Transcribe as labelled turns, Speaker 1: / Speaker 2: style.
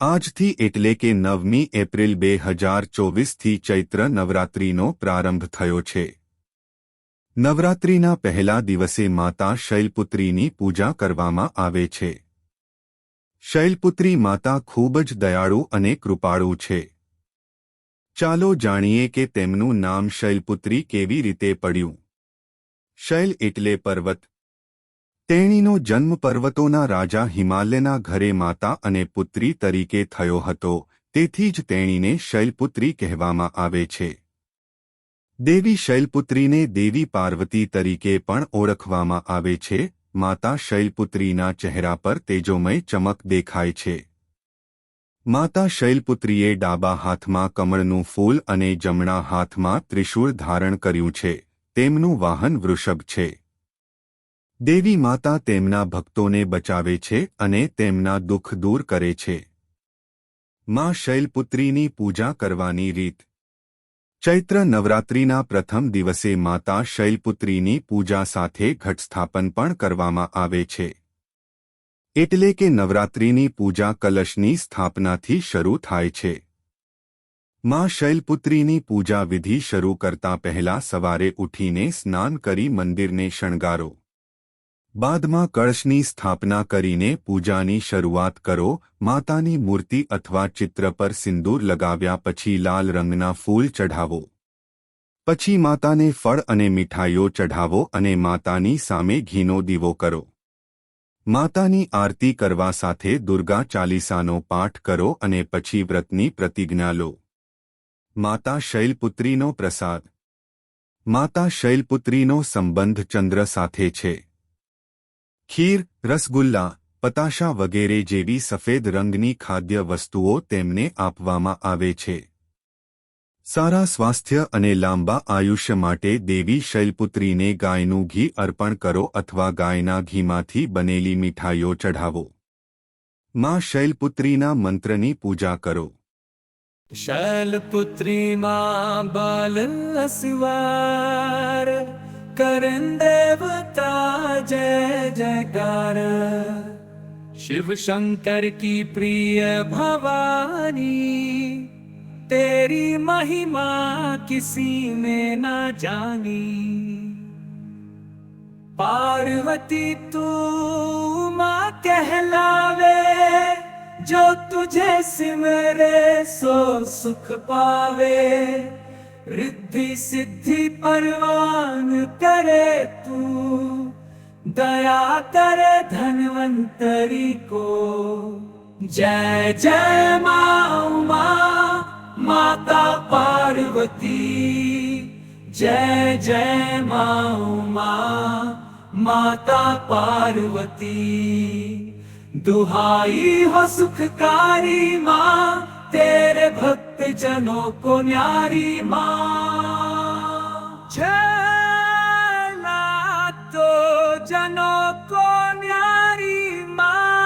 Speaker 1: આજથી એટલે કે નવમી એપ્રિલ બે હજાર ચોવીસથી ચૈત્ર નવરાત્રિનો પ્રારંભ થયો છે. નવરાત્રિના પહેલા દિવસે માતા શૈલપુત્રીની પૂજા કરવામાં આવે છે. શૈલપુત્રી માતા ખૂબ જ દયાળુ અને કૃપાળુ છે. ચાલો જાણીએ કે તેમનું નામ શૈલપુત્રી કેવી રીતે પડ્યું. શૈલ એટલે પર્વત તેણીનો જન્મ પર્વતોના રાજા હિમાલયના ઘરે માતા અને પુત્રી તરીકે થયો હતો. તેથી જ તેણીને શૈલપુત્રી કહેવામાં આવે છે. દેવી શૈલપુત્રીને દેવી પાર્વતી તરીકે પણ ઓળખવામાં આવે છે. માતા શૈલપુત્રીના ચહેરા પર તેજોમય ચમક દેખાય છે. માતા શૈલપુત્રીએ ડાબા હાથમાં કમળનું ફૂલ અને જમણા હાથમાં ત્રિશૂળ ધારણ કર્યું છે. તેમનું વાહન વૃષભ છે. દેવી માતા તેમના ભક્તોને બચાવે છે અને તેમના દુઃખ દૂર કરે છે. માં શૈલપુત્રીની પૂજા કરવાની રીત. ચૈત્ર નવરાત્રિના પ્રથમ દિવસે માતા શૈલપુત્રીની પૂજા સાથે ઘટસ્થાપન પણ કરવામાં આવે છે. એટલે કે નવરાત્રિની પૂજા કલશની સ્થાપનાથી શરૂ થાય છે. માં શૈલપુત્રીની પૂજા વિધિ શરૂ કરતા પહેલા સવારે ઉઠીને સ્નાન કરી મંદિરને શણગારો. બાદમાં કળશની સ્થાપના કરીને પૂજાની શરૂઆત કરો, માતાની મૂર્તિ અથવા ચિત્ર પર સિંદૂર લગાવ્યા પછી લાલ રંગના ફૂલ ચઢાવો. પછી માતાને ફળ અને મીઠાઈઓ ચઢાવો અને માતાની સામે ઘીનો દીવો કરો. માતાની આરતી કરવા સાથે દુર્ગા ચાલીસાનો પાઠ કરો અને પછી વ્રતની પ્રતિજ્ઞા લો. માતા શૈલપુત્રીનો પ્રસાદ. માતા શૈલપુત્રીનો સંબંધ ચંદ્ર સાથે છે. ખીર, રસગુલ્લા, પતાશા વગેરે જેવી સફેદ રંગની ખાદ્ય વસ્તુઓ તેમને આપવામાં આવે છે. સારા સ્વાસ્થ્ય અને લાંબા આયુષ્ય માટે દેવી શૈલપુત્રીને ગાયનું ઘી અર્પણ કરો અથવા ગાયના ઘીમાંથી બનેલી મીઠાઈઓ ચઢાવો. માં શૈલપુત્રીના મંત્રની પૂજા કરો.
Speaker 2: શૈલપુત્રીમાં બાલ અસવાર करन्देवता जय जयकार शिव शंकर की प्रिय भवानी तेरी महिमा किसी ने न जानी पार्वती तू माँ कहलावे जो तुझे सिमरे सो सुख पावे રિદ્ધિ સિદ્ધિ પરવાન કરે તું દયા કરે ધનવંતરી કો જય જય મા ઉમા માતા પાર્વતી જય જય મા ઉમા માતા પાર્વતી દુહાઈ હો સુખકારી માં તેરે ભક્ત देखते चलो को न्यारी माँ चला तो जनो को न्यारी माँ